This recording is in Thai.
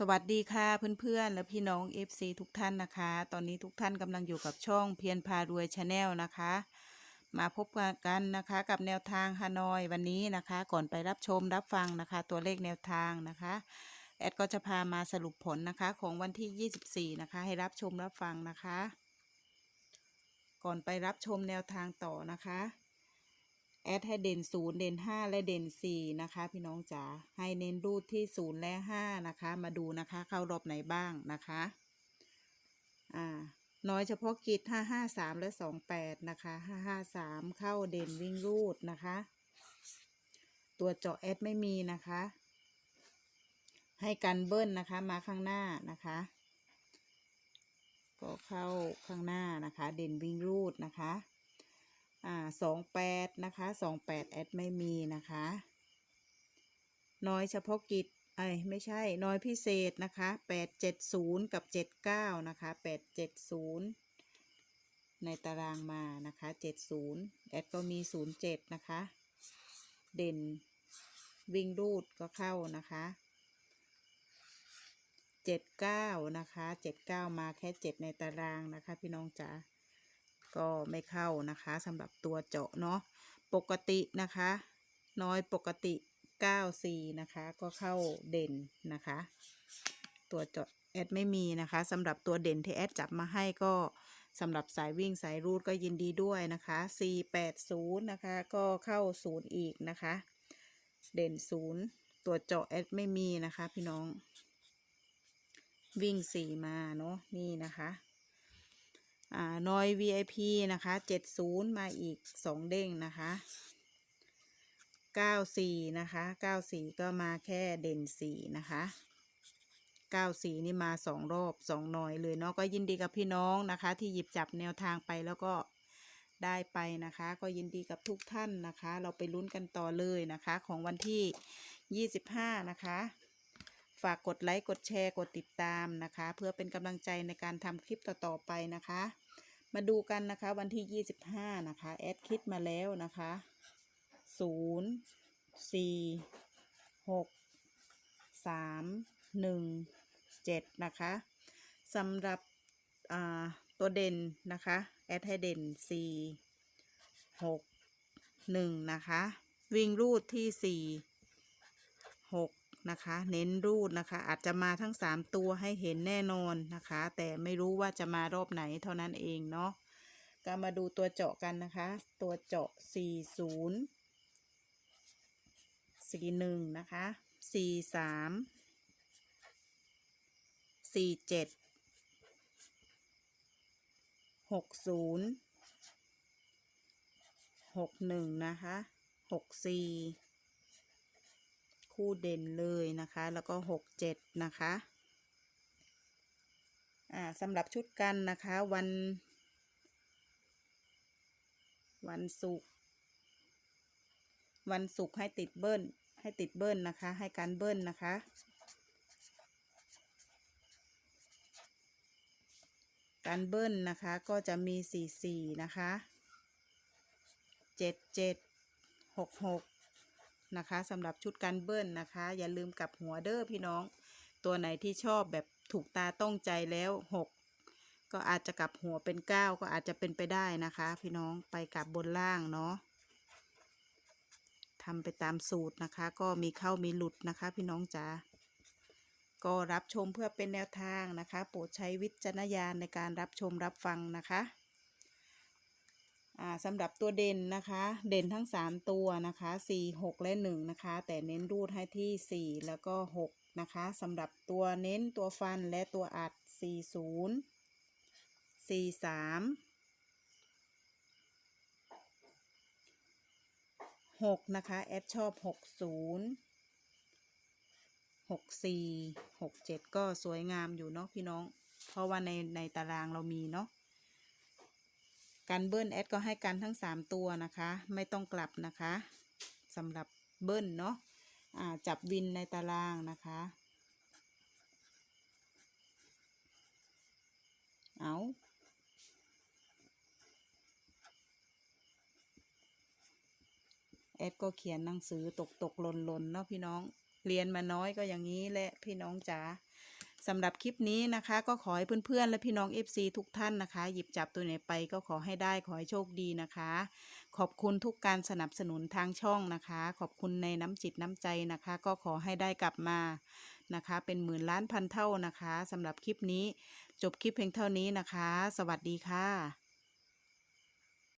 สวัสดีค่ะเพื่อนๆ และพี่น้อง FC ทุกท่านนะคะ ตอนนี้ทุกท่านกำลังอยู่กับช่องเพียรพารวยชาแนลนะคะ มาพบกันนะคะกับแนวทางฮานอยวันนี้นะคะ ก่อนไปรับชมรับฟังนะคะ ตัวเลขแนวทางนะคะ แอดก็จะพามาสรุปผลนะคะของวันที่ 24 นะคะ ให้รับชมรับฟังนะคะ ก่อนไปรับชมแนวทางต่อนะคะ แอดให้เด่นศูนย์เด่นห้าและเด่นสี่นะคะ พี่น้องจ๋าให้เน้นรูดที่ศูนย์และห้านะคะ มาดูนะคะเข้ารอบไหนบ้างนะคะอ่าน้อยเฉพาะกิจห้าห้าสามและสองแปดนะคะห้าห้าสามเข้าเด่นวิ่งรูดนะคะ ตัวเจาะแอดไม่มีนะคะ ให้กันเบิ้ลนะคะมาข้างหน้านะคะก็เข้าข้างหน้านะคะ เด่นวิ่งรูดนะคะ อ่าสองแปดนะคะสองแปดแอดไม่มีนะคะ น้อยเฉพาะกิจไอ้ไม่ใช่น้อยพิเศษนะคะแปดเจ็ดศูนย์กับเจ็ดเก้านะคะแปดเจ็ดศูนย์ในตารางมานะคะเจ็ดศูนย์แอดก็มีศูนย์เจ็ดนะคะ เด่นวิ่งรูดก็เข้านะคะเจ็ดเก้านะคะเจ็ดเก้ามาแค่เจ็ดในตารางนะคะ พี่น้องจ๋า ก็ไม่เข้านะคะสำหรับตัวเจาะเนาะปกตินะคะ น้อยปกติ 94 นะคะ ก็เข้าเด่นนะคะ ตัวเจาะแอดไม่มีนะคะสำหรับตัวเด่นที่แอดจับมาให้ก็สำหรับสายวิ่งสายรูดก็ยินดีด้วยนะคะ 480 นะคะ ก็เข้า 0 อีกนะคะ เด่น 0 ตัวเจาะแอดไม่มีนะคะ พี่น้อง วิ่ง 4 มาเนาะนี่นะคะ นอย VIP นะคะ 70 มาอีก 2 เด้งนะคะ 94 นะคะ 94 ก็มาแค่เด่น 4 นะคะ 94 นี่มา 2 รอบ2หน่อยเลยเนาะก็ยินดีกับพี่น้องนะคะ ที่หยิบจับแนวทางไปแล้วก็ได้ไปนะคะ ก็ยินดีกับทุกท่านนะคะ เราไปลุ้นกันต่อเลยนะคะ ของวันที่ 25 นะคะฝากกดไลค์ กดแชร์ กดติดตามนะคะ เพื่อเป็นกำลังใจในการทำคลิปต่อ ๆ ไปนะคะ มาดูกันนะคะ วันที่ 25 นะคะ แอดคิดมาแล้วนะคะ 0 4 6 3 1 7 นะคะสำหรับตัวเด่นนะคะ แอดให้เด่น 4 6 1 นะคะ วิ่งรูดที่ 4 6 นะคะ เน้นรูดนะคะ อาจจะมาทั้ง 3 ตัวให้เห็นแน่นอนนะคะ แต่ไม่รู้ว่าจะมารอบไหนเท่านั้นเองเนาะก็มาดูตัวเจาะกันนะคะ ตัวเจาะ 40 41 นะคะ 43 47 60 61 นะคะ 64 คู่เด่นเลยนะคะ แล้วก็67นะคะอ่าสำหรับชุดกันนะคะวัน วันศุกร์วันศุกร์ให้ติดเบิ้ลให้ติดเบิ้ลนะคะ ให้การเบิ้ลนะคะการเบิ้ลนะคะก็จะมี 44 นะคะ 77 66 นะคะสำหรับชุดการเบิ้ลนะคะ อย่าลืมกลับหัวเด้อพี่น้อง ตัวไหนที่ชอบแบบถูกตาต้องใจแล้ว6ก็อาจจะกลับหัวเป็น9ก็อาจจะเป็นไปได้นะคะ พี่น้องไปกลับบนล่างเนาะทำไปตามสูตรนะคะ ก็มีเข้ามีหลุดนะคะ พี่น้องจ๋าก็รับชมเพื่อเป็นแนวทางนะคะ โปรดใช้วิจารณญาณในการรับชมรับฟังนะคะ สำหรับตัวเด่นนะคะ เด่นทั้ง 3 ตัวนะคะ 4 6 และ 1 นะคะ แต่เน้นรูดให้ที่ 4 แล้วก็ 6 นะคะสำหรับตัวเน้นตัวฟันและตัวอัด 40 43หกนะคะ แอดชอบหกศูนย์หกสี่หกเจ็ดก็สวยงามอยู่เนาะพี่น้อง เพราะว่าในในตารางเรามีเนาะ การเบิ้ลแอดก็ให้กันทั้งสามตัวนะคะ ไม่ต้องกลับนะคะสำหรับเบิ้ลเนาะอ่าจับวินในตารางนะคะ เอาแอดก็เขียนหนังสือตกตกหล่นหล่นเนาะพี่น้อง เรียนมาน้อยก็อย่างนี้แหละพี่น้องจ๋า สำหรับคลิปนี้นะคะ ก็ขอให้เพื่อนๆ และพี่น้อง FC ทุกท่านนะคะ หยิบจับตัวไหนไปก็ขอให้ได้ขอให้โชคดีนะคะ ขอบคุณทุกการสนับสนุนทางช่องนะคะ ขอบคุณในน้ำจิตน้ำใจนะคะ ก็ขอให้ได้กลับมานะคะ เป็นหมื่นล้านพันเท่านะคะสำหรับคลิปนี้ จบคลิปเพียงเท่านี้นะคะ สวัสดีค่ะ